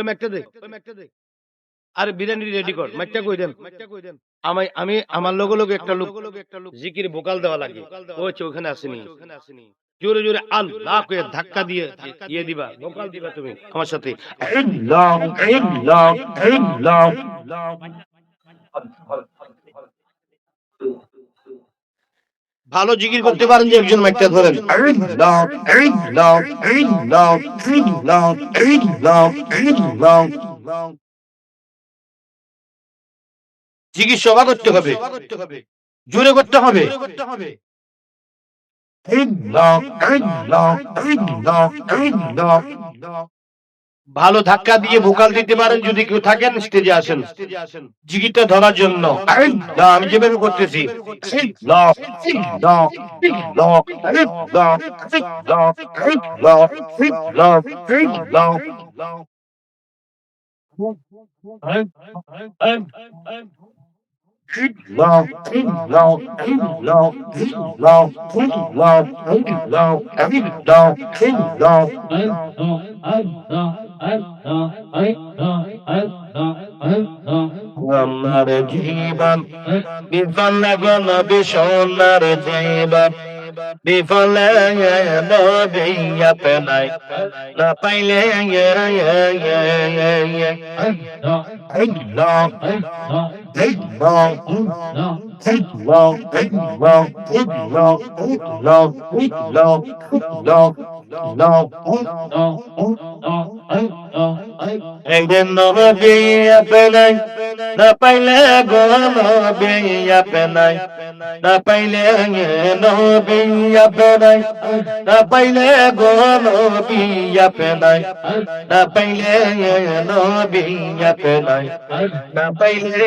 ওই ম্যাকটা দে ওই ম্যাকটা দে। আরে বিরিয়ানি রেডি কর ম্যাকটা কই দেন? আমি আমি আমার লগে লগে একটা লোক জিকির ভোকাল দেওয়া লাগে। ও ওখানে আসেনি। জোরে জোরে আল্লাহ কয়ে ধাক্কা দিয়ে ইয়ে দিবা। ভোকাল দিবা তুমি আমার সাথে। আল্লাহ আল্লাহ আল্লাহ ভালো জিকির করতে পারেন যে একজন ম্যাকটা ধরেন। করতে হবে। জোরে করতে হবে আল্লাহ আল্লাহ আল্লাহ আল্লাহ ভালো ধাক্কা দিয়ে ভোকাল দিতে পারেন যদি কেউ থাকেন স্টেজে আসেন জিকিরটা ধরার জন্য আমি যেভাবে করতেছি আল্লাহ আল্লাহ আল্লাহ আল্লাহ আল্লাহ আল্লাহ আল্লাহ আল্লাহ Love, love, love, love, love, love, love, আমার জীবন বিফলে গণ বিষণার জীবন বিফলে নবিয়া পেলাই না পাইলে আল্লাহ একদিন নবিয়া পেলাই না পাইলে গো নবিয়া পেলাই না পাইলে নবিয়া পেলাই না পাইলে গো নবিয়া পেলাই না পাইলে নবিয়া পেলাই না পাইলে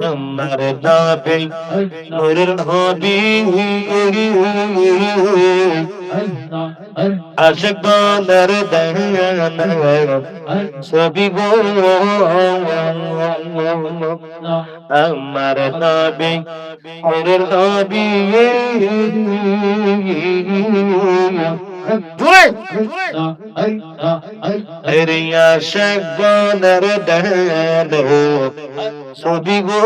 নম্বর দাবিল নূরের হবি আশিক বানার দানা সবি গো আমার নবী নূরের হবি। রিয়া শেখনের দেন সবি গো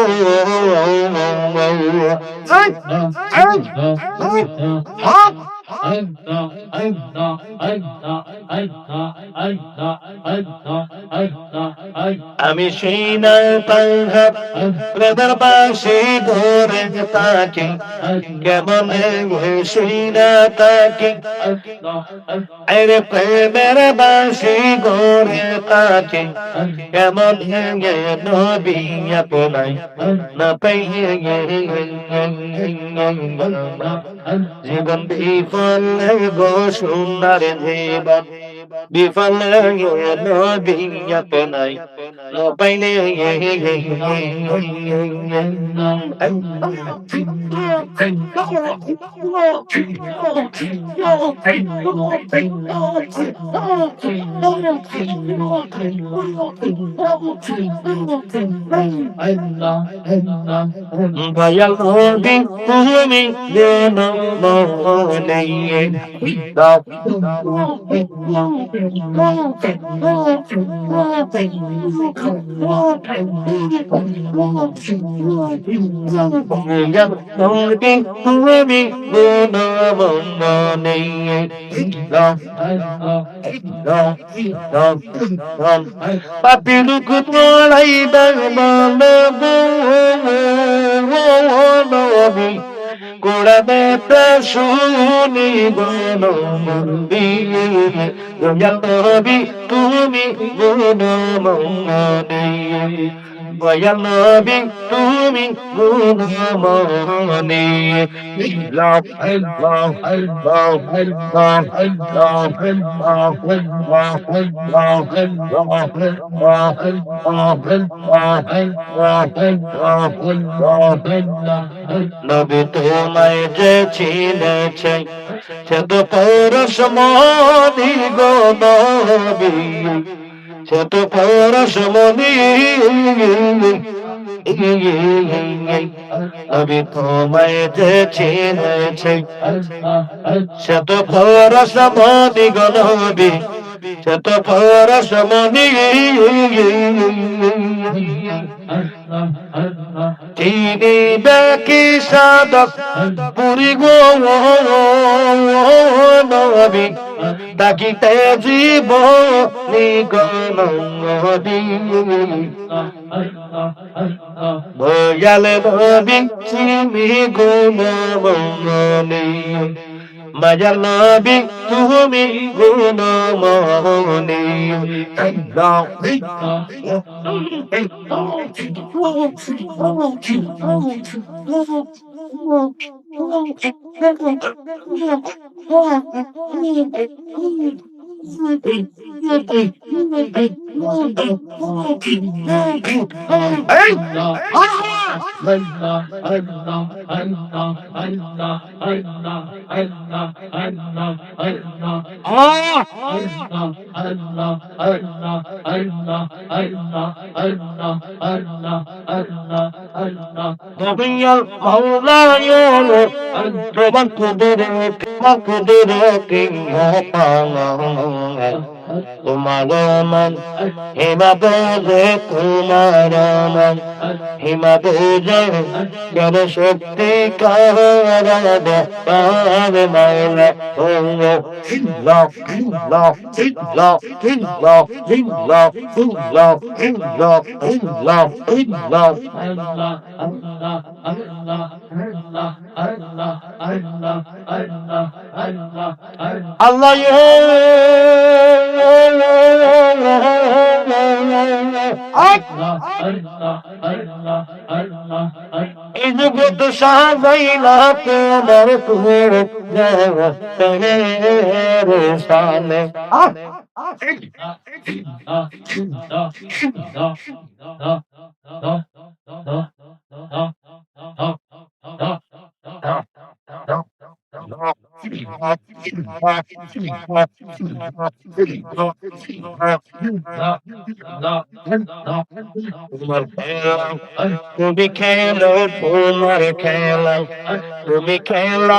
হ্যাঁ আমি সেই না পাহাড় প্রদার পাশে ধরে তাকে কেমন সেই না তাকে আরে প্রেমের বাসি গরে তাকে কেমন নবী আপনাই না পাইয়ে জীবন বিফল গো সুন্দর জীবন। bifala yola binya penai lo paine ye ye ye Bayalodi kumi denam mohne da পাপিলু কুতলাই বাবা বাবা বাবা বাবা কোরআনে শুনি বলো মন্দির। দয়াল তুমি বলো মনে মনে বয়াল নবী তুমি গুণ মনে love, love, love, love, নবী তোমায় যে চিনেছে সে তো পরশ মনি গো নবী সে তো পরশ আমি তোমায় যে চিনেছি সে তো পরশ মনি গো নবী। সে তো পরশ মনি বেকি সাদক পুরি গো নবী। ডাকিতে জীব নিগণী ভয়াল ভবি তুমি গুণমণি মাজার নবী তুমি গুণমণি Oh, Thank you. Domingo, Maulana, Antoban, Kudere, মকদির কিং পাঙ যে তোমার মন হিমাবে যে কেন শক্তি কারদে পাবে মাওলা ও হিল্লা হিল্লা হিল্লা হিল্লা হিল্লা হিল্লা হিল্লা হিল্লা হিল্লা। আল্লাহ এই জগৎ সাজাইলা তোমার তোমার তোমার Allah Kumikelo, Kumarikelo, Kumikelo,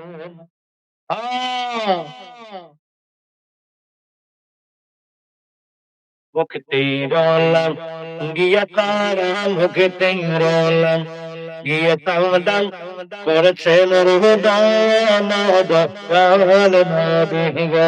মুক্তি রলাম গিয়া তারা মুক্তি রলাম গিয়ে তাম করেছেন রুদান দয়াল নবী গো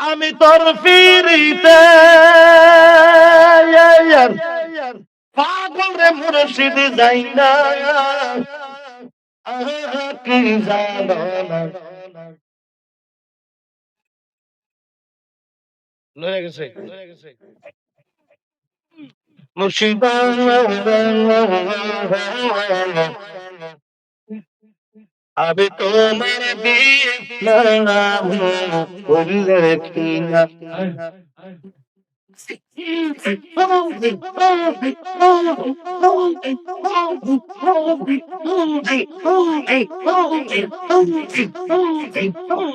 আমি তোর ফিরিতে পাগল রে মুর্শিদ যাই না কি জানো না লয়ে গেছে লয়ে গেছে। মুর্শিদ আমি তোমার দিলাম বললে কি না আমি তোর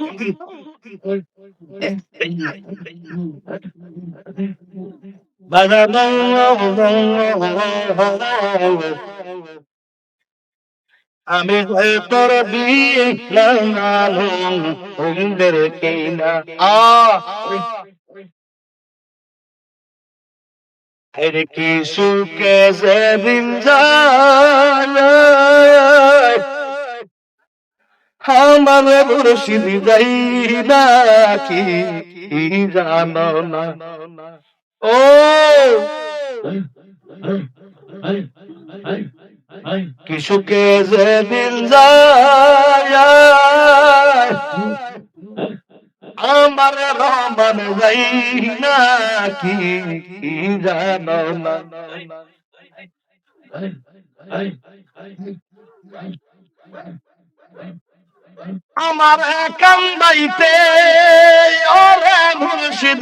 বিয়ে লাগালাম বললে কি না আ! এর কি যে দিন যায়? আমার মুর্শিদ যাই না কি জানো না? ও! কি সুখে যে দিন আমার রহমান যাই না কি জানো আমার কান্দাইতে ওরে মুর্শিদ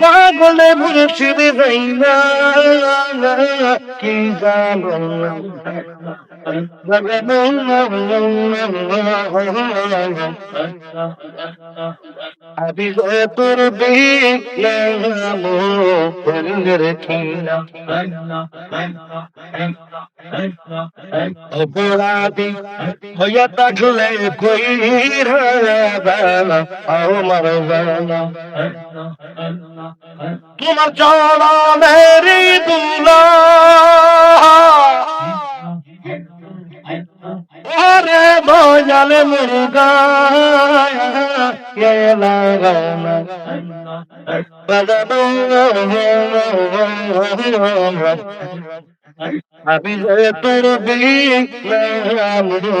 পাগলে মুর্শিদ কি জানো আমি তোর অপরাধী হইয়া থাকলে কই আমার তোমার চরণেরি দুলা। ওরে বজালে মুরগা আমি যে তোর বিলাম রে